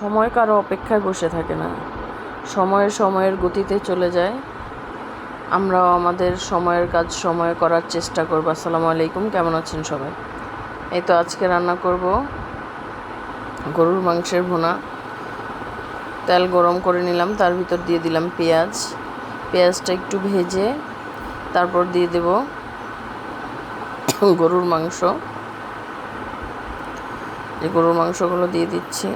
সময় কারও অপেক্ষায় বসে থাকে না। সময়ে সময়ের গতিতে চলে যায়। আমরাও আমাদের সময়ের কাজ সময়ে করার চেষ্টা করব। আসসালামু আলাইকুম, কেমন আছেন সবাই? এই তো আজকে রান্না করব। গরুর মাংসের ভুনা। তেল গরম করে নিলাম, তার ভিতর দিয়ে দিলাম পেঁয়াজ। পেঁয়াজটা একটু ভেজে তারপর দিয়ে দেব গরুর মাংস। যে গরুর মাংসগুলো দিয়ে দিচ্ছি।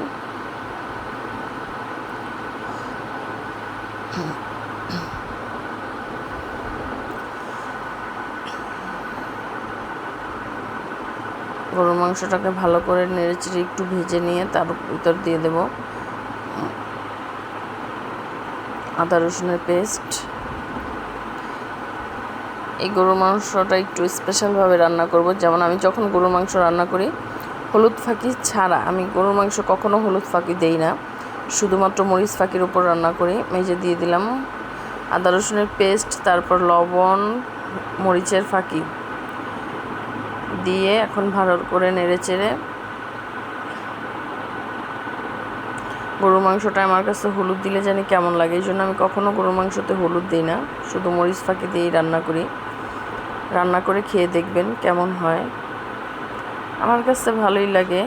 গরুর মাংসটাকে ভালো করে নেড়েচেড়ে একটু ভেজে নিয়ে তার ভিতর দিয়ে দেব। আদা রসুনের পেস্ট। এই গরুর মাংসটা একটু স্পেশালভাবে রান্না করব। যেমন আমি যখন গরুর মাংস রান্না করি, হলুদ ফাঁকি ছাড়া আমি গরুর মাংস কখনো হলুদ ফাঁকি দেই না। শুধুমাত্র মরিচ ফাঁকির উপর রান্না করি। মেজে দিয়ে দিলাম আদা রসুনের পেস্ট, তারপর লবণ, মরিচের ফাঁকি। দিয়ে এখন ভালো করে নেড়ে চেড়ে গরুর মাংসটা আমার কাছে হলুদ দিলে জানি কেমন লাগে। এই জন্য আমি কখনও গরুর মাংসতে হলুদ দিই না, শুধু মরিচ ফাঁকি দিয়েই রান্না করি। রান্না করে খেয়ে দেখবেন কেমন হয়। আমার কাছে ভালোই লাগে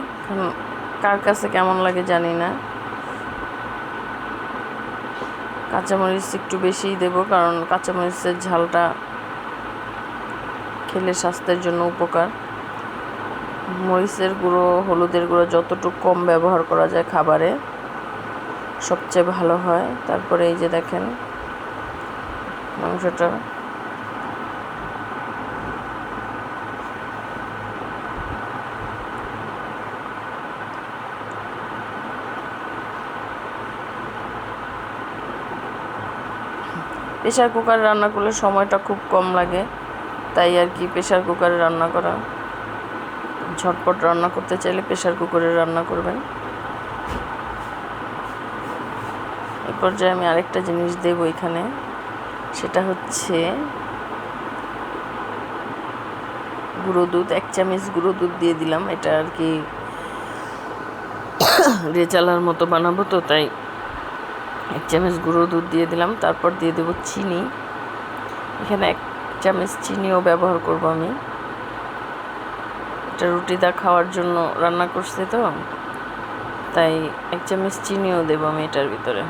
কার কাছে কেমন লাগে জানি না। কাঁচামরিচ একটু বেশিই দেবো, কারণ কাঁচামরিচের ঝালটা খেলে স্বাস্থ্যের জন্য উপকার। মরিচের গুঁড়ো, হলুদের গুঁড়ো যতটুকু কম ব্যবহার করা যায় খাবারে, সবচেয়ে ভালো হয়। তারপরে এই যে দেখেন, মাংসটা প্রেশার কুকারে রান্না করলে সময়টা খুব কম লাগে, তাই আর কি প্রেশার কুকারে রান্না করা। ঝটপট রান্না করতে চাইলে প্রেশার কুকারে রান্না করবেন। এই পর্যায়ে আমি আরেকটা জিনিস দেবো এখানে, সেটা হচ্ছে গুঁড়ো দুধ, এক চামচ গুঁড়ো দুধ দিয়ে দিলাম। এটা আর কি রেচালার মতো বানাবো তো, তাই এক চামচ গুঁড়ো দুধ দিয়ে দিলাম, তারপর দিয়ে দেবো চিনি। এখানে এক চামচ চিনিও ব্যবহার করব আমি। এটা রুটিদা খাওয়ার জন্য রান্না করছে তো, তাই এক চামচ চিনিও দেবো আমি এটার ভিতরে।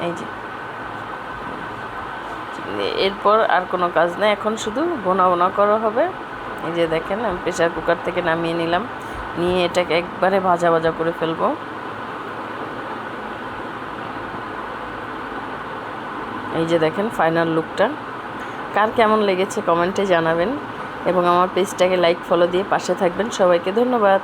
এই যে। এরপর আর কোনো কাজ নেই, এখন শুধু বোনা বোনা করা হবে। এই যে দেখেন, আমি প্রেশার কুকার থেকে নামিয়ে নিলাম। নিয়ে এটাকে একবারে ভাজা ভাজা করে ফেলব। এই যে দেখেন ফাইনাল লুকটা কার কেমন লেগেছে কমেন্টে জানাবেন এবং আমার পেজটাকে লাইক ফলো দিয়ে পাশে থাকবেন। সবাইকে ধন্যবাদ।